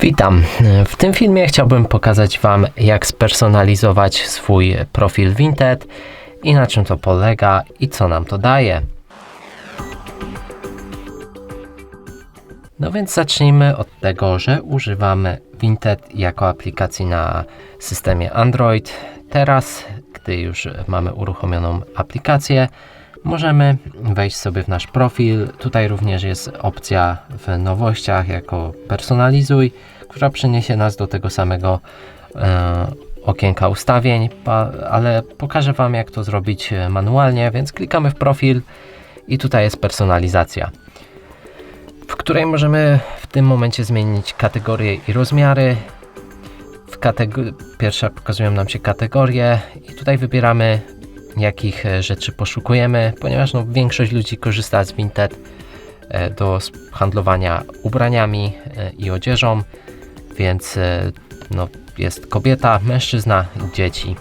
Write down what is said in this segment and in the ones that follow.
Witam. W tym filmie chciałbym pokazać Wam, jak spersonalizować swój profil Vinted i na czym to polega i co nam to daje. No więc zacznijmy od tego, że używamy Vinted jako aplikacji na systemie Android. Teraz, gdy już mamy uruchomioną aplikację, możemy wejść sobie w nasz profil. Tutaj również jest opcja w nowościach jako personalizuj, która przyniesie nas do tego samego e, okienka ustawień, pa, ale pokażę Wam jak to zrobić e, manualnie, więc klikamy w profil i tutaj jest personalizacja w której możemy w tym momencie zmienić kategorie i rozmiary. W katego- pierwsza pokazują nam się kategorie i tutaj wybieramy jakich e, rzeczy poszukujemy, ponieważ no, większość ludzi korzysta z Vinted e, do handlowania ubraniami e, i odzieżą, więc no, jest kobieta, mężczyzna, dzieci.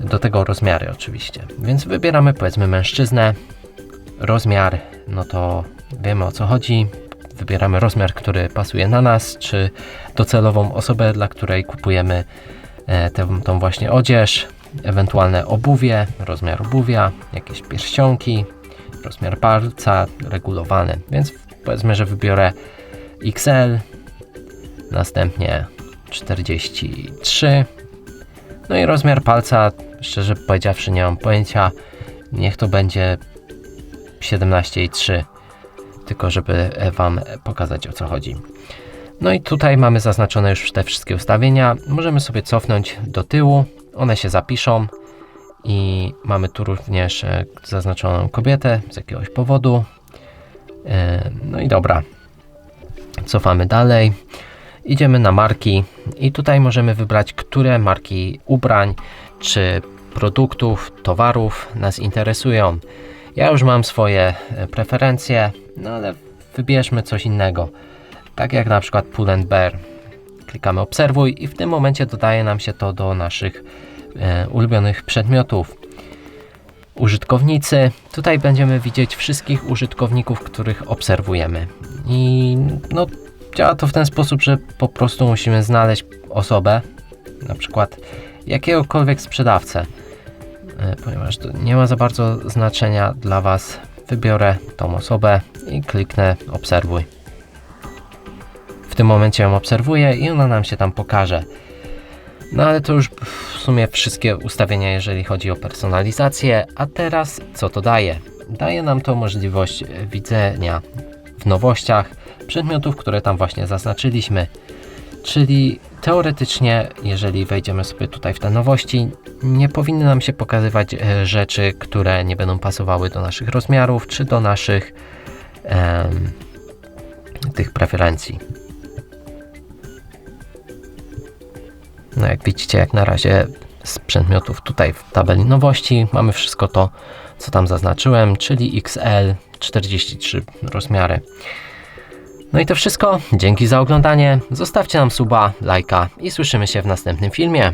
Do tego rozmiary oczywiście. Więc wybieramy powiedzmy mężczyznę, rozmiar, no to wiemy o co chodzi. Wybieramy rozmiar, który pasuje na nas, czy docelową osobę, dla której kupujemy tę, tą właśnie odzież, ewentualne obuwie, rozmiar obuwia, jakieś pierścionki, rozmiar palca regulowany. Więc powiedzmy, że wybiorę XL, następnie 43. No i rozmiar palca, szczerze powiedziawszy, nie mam pojęcia. Niech to będzie 17,3 tylko żeby Wam pokazać o co chodzi. No i tutaj mamy zaznaczone już te wszystkie ustawienia. Możemy sobie cofnąć do tyłu, one się zapiszą i mamy tu również e, zaznaczoną kobietę z jakiegoś powodu. E, No i dobra, cofamy dalej. Idziemy na marki i tutaj możemy wybrać, które marki ubrań czy produktów, towarów nas interesują. Ja już mam swoje e, preferencje, no ale wybierzmy coś innego. Tak jak na przykład Pull Bear. Klikamy obserwuj i w tym momencie dodaje nam się to do naszych e, ulubionych przedmiotów. Użytkownicy. Tutaj będziemy widzieć wszystkich użytkowników, których obserwujemy. I no, działa to w ten sposób, że po prostu musimy znaleźć osobę, na przykład jakiegokolwiek sprzedawcę e, ponieważ to nie ma za bardzo znaczenia dla Was. Wybiorę tą osobę i kliknę obserwuj. W tym momencie ją obserwuję i ona nam się tam pokaże. No ale to już w sumie wszystkie ustawienia, jeżeli chodzi o personalizację. A teraz co to daje? Daje nam to możliwość widzenia w nowościach przedmiotów, które tam właśnie zaznaczyliśmy. Czyli teoretycznie, jeżeli wejdziemy sobie tutaj w te nowości, nie powinny nam się pokazywać e, rzeczy, które nie będą pasowały do naszych rozmiarów czy do naszych em, tych preferencji. No jak widzicie, jak na razie z przedmiotów tutaj w tabeli nowości mamy wszystko to, co tam zaznaczyłem, czyli XL 43 rozmiary. No i to wszystko. Dzięki za oglądanie. Zostawcie nam suba, lajka i słyszymy się w następnym filmie.